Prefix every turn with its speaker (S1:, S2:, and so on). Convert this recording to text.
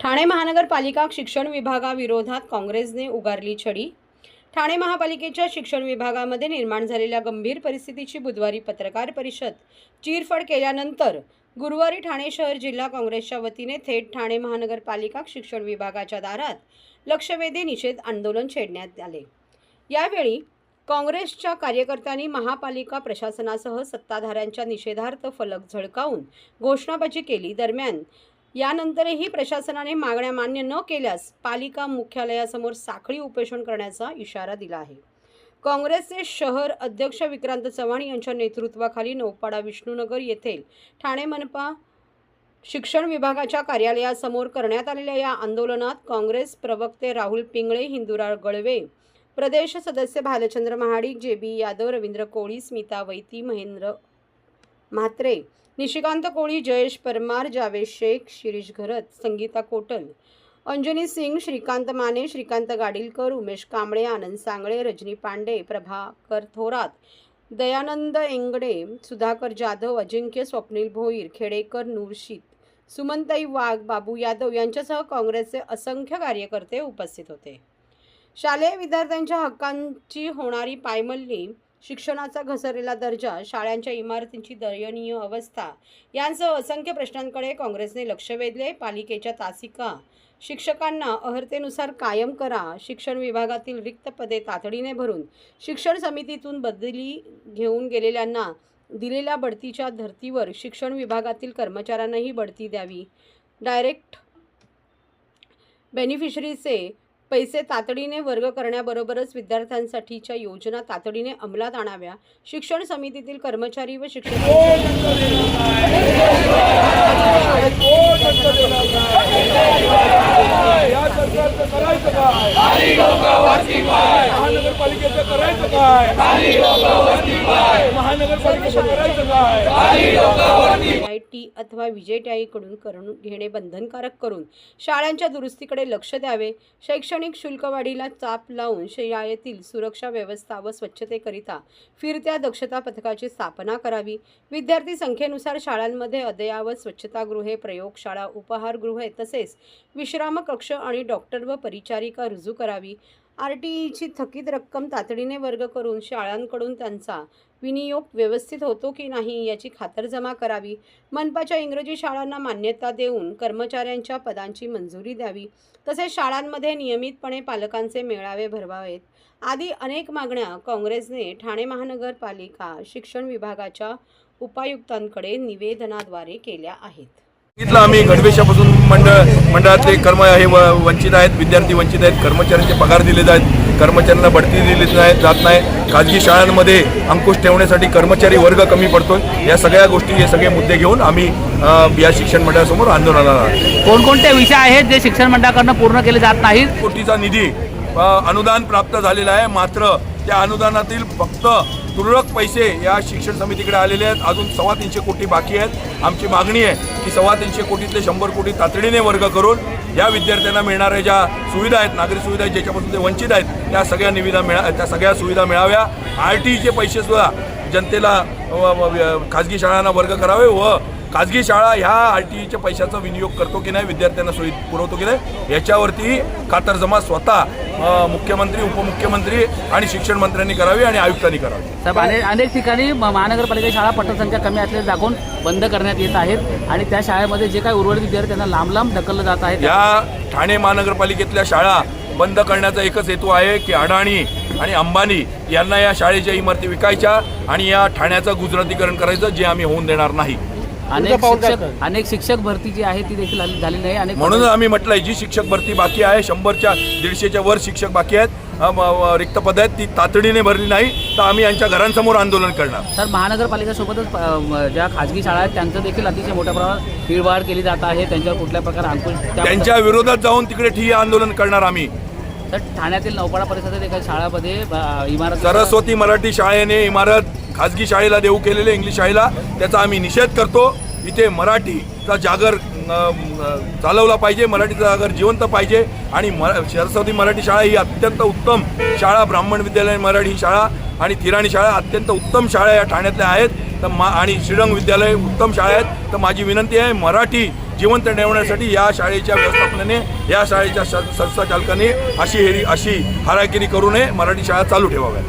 S1: ठाणे महानगरपालिका शिक्षण विभागाविरोधात काँग्रेसने उगारली छडी. ठाणे महापालिकेच्या शिक्षण विभागामध्ये निर्माण झालेल्या गंभीर परिस्थितीची बुधवारी पत्रकार परिषद चिरफड केल्यानंतर गुरुवारी ठाणे शहर जिल्हा काँग्रेसच्या वतीने थेट ठाणे महानगरपालिका शिक्षण विभागाच्या दारात लक्षवेधी निषेध आंदोलन छेडण्यात आले. यावेळी काँग्रेसच्या कार्यकर्त्यांनी महापालिका प्रशासनासह सत्ताधाऱ्यांच्या निषेधार्थ फलक झळकावून घोषणाबाजी केली. दरम्यान यानंतरही प्रशासनाने मागण्या मान्य न केल्यास पालिका मुख्यालयासमोर साखळी उपोषण करण्याचा इशारा दिला आहे. काँग्रेसचे शहर अध्यक्ष विक्रांत चव्हाण यांच्या नेतृत्वाखाली नौपाडा विष्णुनगर येथील ठाणे मनपा शिक्षण विभागाच्या कार्यालयासमोर करण्यात आलेल्या या आंदोलनात काँग्रेस प्रवक्ते राहुल पिंगळे हिंदुराळ गळवे प्रदेश सदस्य भालचंद्र महाडिक जे बी यादव रवींद्र कोळी स्मिता वैती महेंद्र म्हात्रे निशिकांत कोळी जयेश परमार जावेद शेख शिरीष घरत संगीता कोटल अंजनी सिंग श्रीकांत माने श्रीकांत गाडीलकर उमेश कांबळे आनंद सांगळे रजनी पांडे प्रभाकर थोरात दयानंद एंगडे सुधाकर जाधव अजिंक्य स्वप्नील भोईर खेडेकर नूरशीत सुमनताई वाघ बाबू यादव यांच्यासह काँग्रेसचे असंख्य कार्यकर्ते उपस्थित होते. शालेय विद्यार्थ्यांच्या हक्कांची होणारी पायमल्ली शिक्षणाचा घसरलेला दर्जा शाळांच्या इमारतींची दयनीय अवस्था यांसह असंख्य प्रश्नांकडे काँग्रेसने लक्ष वेधले. पालिकेच्या तासिका शिक्षकांना अहर्तेनुसार कायम करा शिक्षण विभागातील रिक्त पदे तातडीने भरून शिक्षण समितीतून बदली घेऊन गेलेल्यांना दिलेल्या बढतीच्या धर्तीवर शिक्षण विभागातील कर्मचाऱ्यांनाही बढती द्यावी. डायरेक्ट बेनिफिशरीचे पैसे तातडीने वर्ग करण्याबरोबरच विद्यार्थ्यांसाठीच्या योजना तातडीने अंमलात आणाव्या. शिक्षण समितीतील कर्मचारी व शिक्षक
S2: महानगरपालिकेचं करायचं काय? महानगरपालिकेचं करायचं काय?
S1: टी अथवा विजेटीआयकडून करून घेणे बंधनकारक करून शाळांच्या दुरुस्तीकडे लक्ष द्यावे. शैक्षणिक शुल्कवाढीला चाप लावून शाळेतील सुरक्षा व्यवस्था व स्वच्छतेकरिता फिरत्या दक्षता पथकाची स्थापना करावी. विद्यार्थी संख्येनुसार शाळांमध्ये अद्ययावत स्वच्छतागृहे प्रयोगशाळा उपहारगृहे तसेच विश्राम कक्ष आणि डॉक्टर व परिचारिका रुजू करावी. आर टी ईची थकीत रक्कम तातडीने वर्ग करून शाळांकडून त्यांचा विनियोग व्यवस्थित होतो की नाही याची खातरजमा करावी. मनपाच्या इंग्रजी शाळांना मान्यता देऊन कर्मचाऱ्यांच्या पदांची मंजुरी द्यावी. तसेच शाळांमध्ये नियमितपणे पालकांचे मेळावे भरवावेत. आदी अनेक मागण्या काँग्रेसने ठाणे महानगरपालिका शिक्षण विभागाच्या उपायुक्तांकडे निवेदनाद्वारे केल्या आहेत.
S2: आम्ही गणवेशापासून मंडळ मंडळातले कर्म हे व- वंचित आहेत विद्यार्थी वंचित आहेत कर्मचाऱ्यांचे पगार दिले जात कर्मचाऱ्यांना बढती दिली नाही जात नाही. खाजगी शाळांमध्ये अंकुश ठेवण्यासाठी कर्मचारी वर्ग कमी पडतोय. या सगळ्या गोष्टी हे सगळे मुद्दे घेऊन आम्ही या शिक्षण मंडळासमोर आंदोलनाला.
S3: कोणकोणते विषय आहेत जे शिक्षण मंडळाकडनं पूर्ण केले जात नाहीत?
S2: कोटीचा निधी अनुदान प्राप्त झालेलं आहे. मात्र त्या अनुदानातील फक्त तुरळक पैसे या शिक्षण समितीकडे आलेले आहेत. अजून सव्वा तीनशे कोटी बाकी आहेत. आमची मागणी आहे की सव्वा तीनशे कोटीतले शंभर कोटी तातडीने वर्ग करून या विद्यार्थ्यांना मिळणाऱ्या ज्या सुविधा आहेत नागरी सुविधा आहेत ज्याच्यापासून ते वंचित आहेत त्या सगळ्या निविदा मिळा त्या सगळ्या सुविधा मिळाव्या. आर टी ईचे पैसेसुद्धा जनतेला खाजगी शाळांना वर्ग करावे व खाजगी शाळा ह्या आर टी ईच्या पैशाचा विनियोग करतो की नाही विद्यार्थ्यांना सोयी पुरवतो की नाही याच्यावरती खातरजमा स्वतः मुख्यमंत्री उपमुख्यमंत्री आणि शिक्षण मंत्र्यांनी करावी आणि आयुक्तांनी करावी.
S3: साहेब अनेक अनेक ठिकाणी महानगरपालिका शाळा पटसंख्या कमी असल्याचे दाखवून बंद करण्यात येत आहेत आणि त्या शाळेमध्ये जे काही उर्वरित विद्यार्थी त्यांना लांब लांब ढकललं जात आहे.
S2: या ठाणे महानगरपालिकेतल्या शाळा बंद करण्याचा एकच हेतू आहे की अडाणी आणि अंबानी यांना या शाळेच्या इमारती विकायच्या आणि या ठाण्याचं गुजरातीकरण करायचं जे आम्ही होऊन देणार नाही.
S3: अनेक शिक्षक अनेक शिक्षक भरती जी आहे ती देखील झाली नाही. अनेक
S2: म्हणून आम्ही म्हटलंय जी शिक्षक भरती बाकी आहे शंभरच्या दीडशेच्या वर शिक्षक बाकी आहेत. रिक्त पद आहेत ती तातडीने भरली नाही तर आम्ही यांच्या घरांसमोर आंदोलन करणार.
S3: तर महानगरपालिकेसोबतच ज्या खाजगी शाळा आहेत त्यांचं देखील अतिशय मोठ्या प्रमाणात हिळवाड केली जात आहे. त्यांच्यावर कुठल्या प्रकारे अंकुश त्या-
S2: त्यांच्या विरोधात जाऊन तिकडे ठिय्या आंदोलन करणार आम्ही.
S3: तर ठाण्यातील नौपाडा परिसरातील एका शाळामध्ये इमारत
S2: सरस्वती मराठी शाळेने इमारत खाजगी शाळेला देऊ केलेले इंग्लिश शाळेला त्याचा आम्ही निषेध करतो. इथे मराठीचा जागर चालवला पाहिजे मराठीचा जागर जिवंत पाहिजे. आणि मरा सरस्वती मराठी शाळा ही अत्यंत उत्तम शाळा ब्राह्मण विद्यालय मराठी शाळा आणि थिराणी शाळा अत्यंत उत्तम शाळा या ठाण्यातल्या आहेत. तर मा आणि श्रीरंग विद्यालय उत्तम शाळा आहेत. तर माझी विनंती आहे मराठी जिवंत ठेवण्यासाठी या शाळेच्या व्यवस्थापनाने या शाळेच्या स- संस्थाचालकांनी अशी हेरी अशी हाराकिरी करू नये. मराठी शाळा चालू ठेवाव्यात